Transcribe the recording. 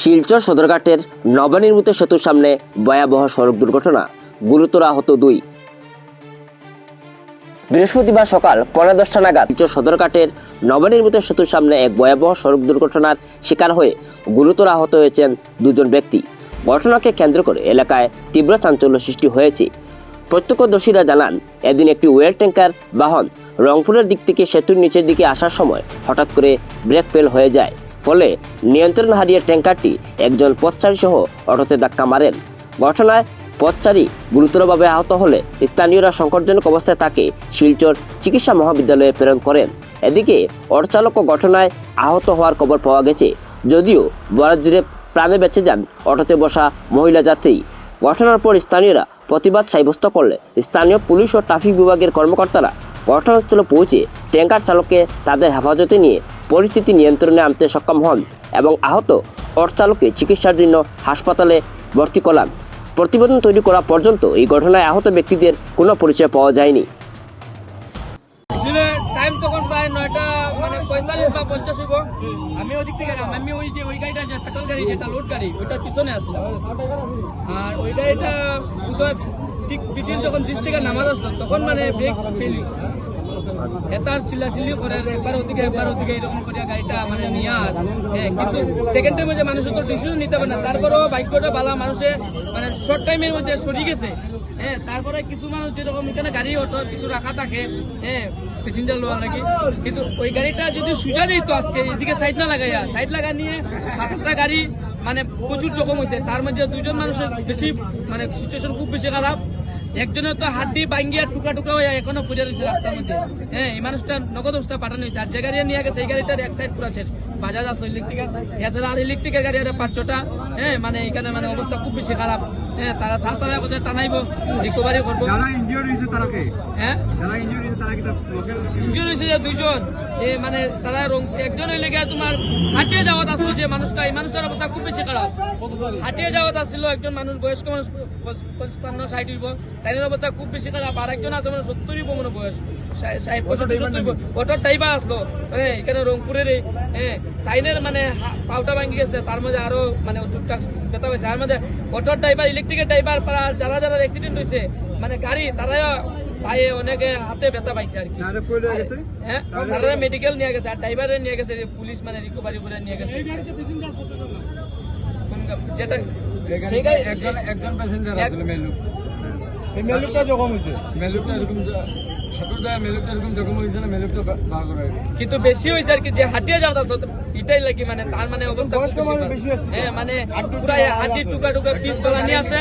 শিলচর সদরঘাটের নবনির্মিত সেতুর সামনে ভয়াবহ সড়ক দুর্ঘটনা, গুরুতর আহত দুই। বৃহস্পতিবার সকাল পৌনে দশটা নাগাদ শিলচর সদরঘাটের নবনির্মিত সেতুর সামনে এক ভয়াবহ সড়ক দুর্ঘটনার শিকার হয়ে গুরুতর আহত হয়েছেন দুজন ব্যক্তি। ঘটনাকে কেন্দ্র করে এলাকায় তীব্র চাঞ্চল্য সৃষ্টি হয়েছে। প্রত্যক্ষদর্শীরা জানান, এদিন একটি ওয়েল ট্যাঙ্কার বাহন রংপুরের দিক থেকে সেতুর নিচের দিকে আসার সময় হঠাৎ করে ব্রেক ফেল হয়ে যায়। ফলে নিয়ন্ত্রণ হারিয়ে ট্যাঙ্কারটি একজন পথচারী সহ অটোতে ধাক্কা মারেন। ঘটনায় পথচারী গুরুতরভাবে আহত হলে স্থানীয়রা সংকটজনক অবস্থায় তাকে শিলচর চিকিৎসা মহাবিদ্যালয়ে প্রেরণ করেন। এদিকে অটোচালক ঘটনায় আহত হওয়ার খবর পাওয়া গেছে। যদিও বরাত প্রাণে বেঁচে যান অটোতে বসা মহিলা যাত্রী। ঘটনার পর স্থানীয়রা প্রতিবাদ সাব্যস্ত করলে স্থানীয় পুলিশ ও ট্রাফিক বিভাগের কর্মকর্তারা ঘটনাস্থলে পৌঁছে ট্যাঙ্কার চালককে তাদের হেফাজতে নিয়ে পরিস্থিতি নিয়ন্ত্রণে আনতে সক্ষম হন এবং আহত অটো চালককে চিকিৎসার জন্য হাসপাতালে ভর্তি করান। প্রতিবেদন তৈরি করা পর্যন্ত এই ঘটনায় আহত ব্যক্তিদের কোনো পরিচয় পাওয়া যায়নি। মানে আসলাম। ঠিক বিপিন যখন ব্রিজ থেকে নামাজ আসলো, তখন মানে ব্রেক ফেল এটার চিল্লা চিল্লি করে, একবার ওদিকে একবার ওদিকে এরকম করে গাড়িটা মানে নিয়ে হ্যাঁ কিন্তু সেকেন্ডের মধ্যে মানুষের তো ডিসিশন নিতে পারে না, তারপরেও বাইকটা বালা মানুষে মানে শর্ট টাইমের মধ্যে সরি গেছে হ্যাঁ তারপরে কিছু মানুষ যেরকম এখানে গাড়ি, অটো, কিছু রাখা থাকে হ্যাঁ প্যাসেঞ্জার লোয়া নাকি, কিন্তু ওই গাড়িটা যদি সুজা যেত আজকে, এদিকে সাইড না লাগাইয়া সাইড লাগা নিয়ে সাত আটটা গাড়ি মানে প্রচুর জখম হয়েছে তার মধ্যে দুজন মানুষের বেশি মানে সিচুয়েশন খুব বেশি খারাপ একজনের তো হাড্ডি ভাঙ্গিয়া টুকরা টুকরা হয়ে এখনও পড়ে রয়েছে রাস্তার মধ্যে। হ্যাঁ এই মানুষটা নগদ অবস্থা পাঠানো হয়েছে। আর যে গাড়ি নিয়ে গেছে এই গাড়িটার এক সাইড পুরো শেষ। বাজাজ আসলো ইলেকট্রিকের এছাড়া আর ইলেকট্রিকের গাড়ি আর পাঁচ ছটা হ্যাঁ মানে এখানে মানে অবস্থা খুব বেশি খারাপ। হ্যাঁ তারা সাতটা বছর টানাইবো রিকভারি করব। হ্যাঁ? যারা হয়েছে এ মানে তারা রং- একজন হইলে তোমার হাঁটিয়ে আসলো যে মানুষটা এই মানুষটার অবস্থা খুব বেশি খারাপ। হাঁটিয়ে যাওয়াত আসছিল একজন মানুষ বয়স্ক মানুষ পঁচপান্ন ষাট হইব। তাইনের অবস্থা খুব বেশি খারাপ। আর একজন আছে মানে মনে বয়স। আসলো। হ্যাঁ এখানে রংপুরের হ্যাঁ তাইনের মানে পাউটা ভাঙি গেছে। তার মধ্যে আরও মানে টুকটাক ব্যথা হয়েছে। আর মধ্যে অটোর ড্রাইভার ইলেকট্রিকের ড্রাইভার যারা যারা অ্যাক্সিডেন্ট হয়েছে মানে গাড়ি তারা পায়ে অনেকে হাতে ব্যথা পাইছে আর কি। যারা কইলে গেছে? হ্যাঁ মেডিকেল নিয়ে গেছে আর ড্রাইভারে নিয়ে গেছে পুলিশ মানে রিকভারি করে নিয়ে গেছে। যেটা একজন একজন প্যাসেঞ্জার আসলে মেলুক মেলুকটা জখম হয়েছে? মেলুকটা এরকম যা- ঠাকুর দয়া মেলুকটা এরকম জখম হয়েছে না মেলুকটা বা- বার করা হয়েছে? কিন্তু বেশি হয়েছে আর কি যে হাঁটিয়ে যাওয়া তো এটাই লাগি মানে তার মানে অবস্থা হ্যাঁ মানে পুরা হাঁটির টুকা টুকা পিস নিয়ে আছে।